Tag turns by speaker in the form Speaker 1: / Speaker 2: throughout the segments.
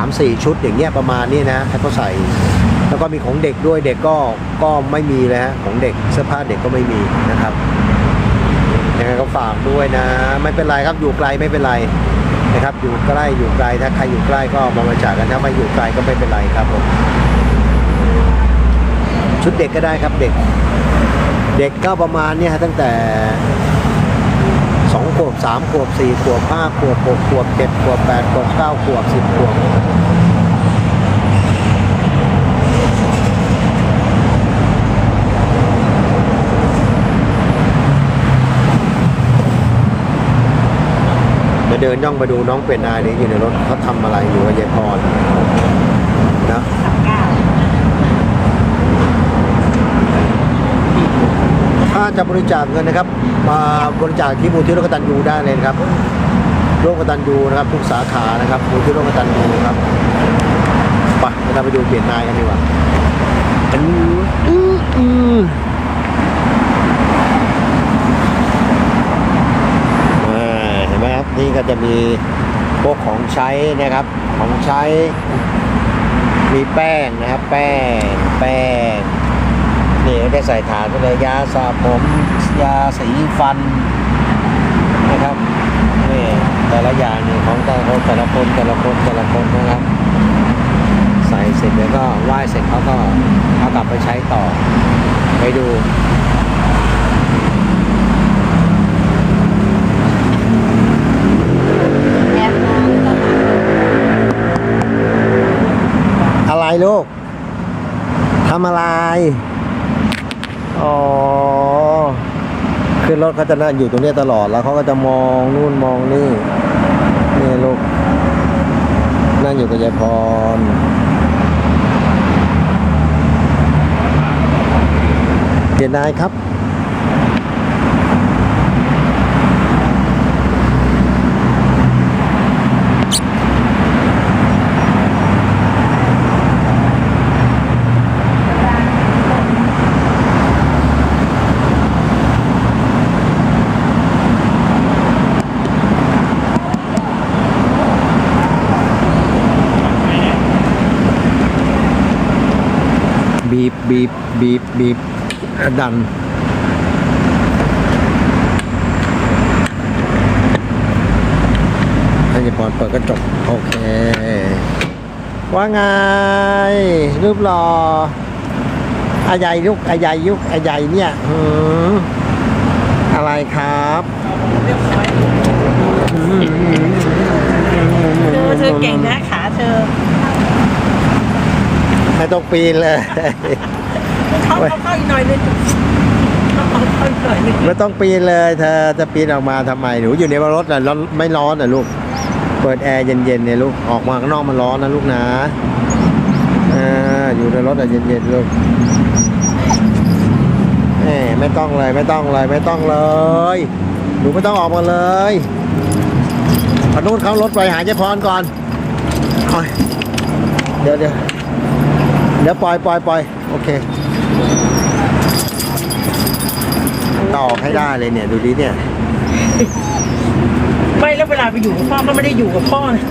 Speaker 1: ามสี่ชุดอย่างเงี้ยประมาณนี้นะให้เขาใส่ แล้วก็มีของเด็กด้วยเด็กก็ก็ไม่มีเลยฮะของเด็กเสื้อผ้าเด็กก็ไม่มีนะครับยังไงก็ฝากด้วยนะ ไม่เป็นไรครับอยู่ไกลไม่เป็นไรนะครับ อยู่ใกล้อยู่ไกลถ้าใครอยู่ใกล้ก็มาบริจาคกันถ้าไม่อยู่ไกลก็ไม่เป็นไรครับผมชุดเด็กก็ได้ครับเด็ก เด็กก็ประมาณเนี้ยตั้งแต่ สองขวบสามขวบสี่ขวบห้าขวบหกขวบเจ็ดขวบแปดขวบเก้าขวบสิบขวบมาเดินย่องมาดูน้องเป็นนายนี่อยู่ในรถเขาทำอะไรอยู่กับยายพรนะ ถ้าจะบริจาคเงินนะครับ มาบริจาคที่มูลที่โรกตันยูได้เลยนะครับโรกตันยูนะครับทุกสาขานะครับมูลที่โรกตันยูครับไปเราไปดูเปลี่ยนนายกันดีกว่าอืมอืมอืมอ่าเห็นไหมครับนี่ก็จะมีพวกของใช้นะครับของใช้มีแป้งนะครับ แป้งแป้ง นี่ก็จะใส่ถาดไปเลยยาสระผมยาสีฟันนะครับนี่แต่ละอย่างนี่ของแต่ละคนแต่ละคนแต่ละคนแต่ละคนนะครับ ใส่เสร็จแล้วก็ไหว้เสร็จเขาก็เอากลับไปใช้ต่อไปดู
Speaker 2: อบมองตลอด
Speaker 1: อะไรลูกทำอะไร อ๋อขึ้นรถเขาจะนั่งอยู่ตรงนี้ตลอดแล้วเขาก็จะมองนู่นมองนี่นี่ลูกนั่งอยู่กับยายพรเสียนายครับ บีบบีบบีบบีบดัน ให้ยายพรเปิดกระจกโอเค ว่าไง รูปหล่ออาใหญ่ยุกอาใหญ่ยุกอาใหญ่เนี่ยหืออะไรครับอืม
Speaker 2: เธอเธอเก่งนะขาเธอ
Speaker 1: ไม่ต้องปีนเลย
Speaker 2: เขาเขาเข้าอีกหน่อยนึงเขาเข้าอีกหน่อยนึง
Speaker 1: ไม่ต้องปีนเลยเธอจะปีนออกมาทำไมหนูอยู่ในรถน่ะร้อนไม่ร้อนน่ะลูก เปิดแอร์เย็นๆเนี่ยลูกออกมาข้างนอกมันร้อนนะลูกนะอ่าอยู่ในรถอะเย็นๆลูกแหมไม่ต้องเลยไม่ต้องเลยไม่ต้องเลยหนูไม่ต้องออกมาเลยพนุ่นเขารถไปหาเจ๊พรก่อนโอ้ยเดี๋ยวเดี๋ยวเดี๋ยวปล่อยปล่อยปล่อยโอเคต่อให้ได้เลยเนี่ยดูดิเนี่ย
Speaker 2: ไม่แล้วเวลาไปอยู่กับพ่อมันไม่ได้อยู่กับพ่อนะ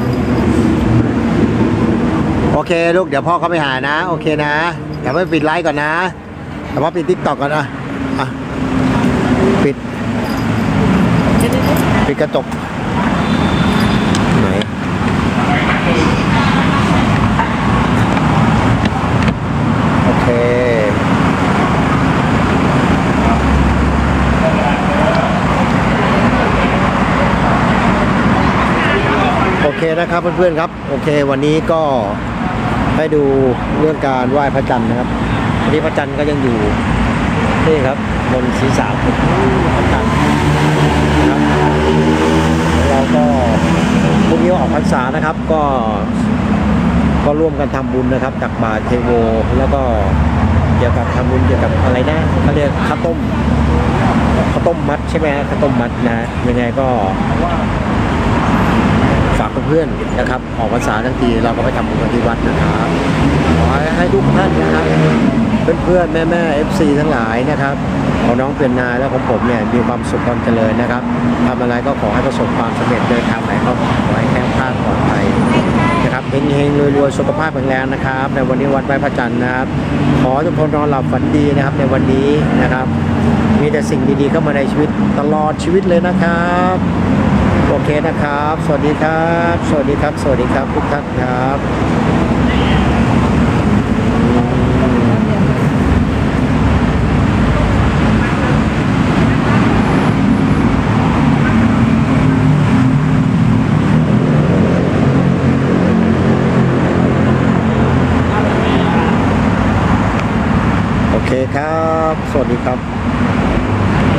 Speaker 1: โอเคลูกเดี๋ยวพ่อเขาไปหานะ โอเคนะเดี๋ยวไปปิดไลฟ์ก่อนนะแต่ว่าปิดทิกตอกก่อนอะอะปิด
Speaker 2: เดี๋ยวๆ
Speaker 1: ปิดกระจกไหนโอเค โอเค นะครับเพื่อนๆครับ โอเค วันนี้ก็ให้ดูเรื่องการไหว้พระจันทร์นะครับวันนี้พระจันทร์ก็ยังอยู่นี่ครับบนศีรษะผมพระจันทร์นะครับเราก็พรุ่งนี้ออกพรรษานะครับ ก็ก็ร่วมกันทำบุญนะครับตักบาตรเทโว แล้วก็เกี่ยวกับทำบุญเกี่ยวกับอะไรนะเขาเรียกข้าวต้มข้าวต้มมัดใช่ไหมข้าวต้มมัดนะยังไงก็ ฝากเพื่อนนะครับ ออกภาษาทั้งทีเราก็ไปทำบุญที่วัดนะครับขอให้ทุกท่านนะครับ เพื่อนๆแม่ๆ FC ทั้งหลายนะครับของน้องเปลี่นนาและของผมเนี่ยมีความสุขความเจริญนะครับทำอะไรก็ขอให้ประสบความสำเร็จเดินทางไหนก็ขอให้แข็งแรงปลอดภัยนะครับเฮงๆรวยๆสุขภาพแข็งแรงนะครับ ในวันนี้วัดไม้พระจันทร์นะครับขอทุกคนนอนหลับฝันดีนะครับ ในวันนี้นะครับ มีแต่สิ่งดีๆเข้ามาในชีวิตตลอดชีวิตเลยนะครับ โอเคนะครับ สวัสดีครับ สวัสดีครับ สวัสดีครับทุกท่านครับ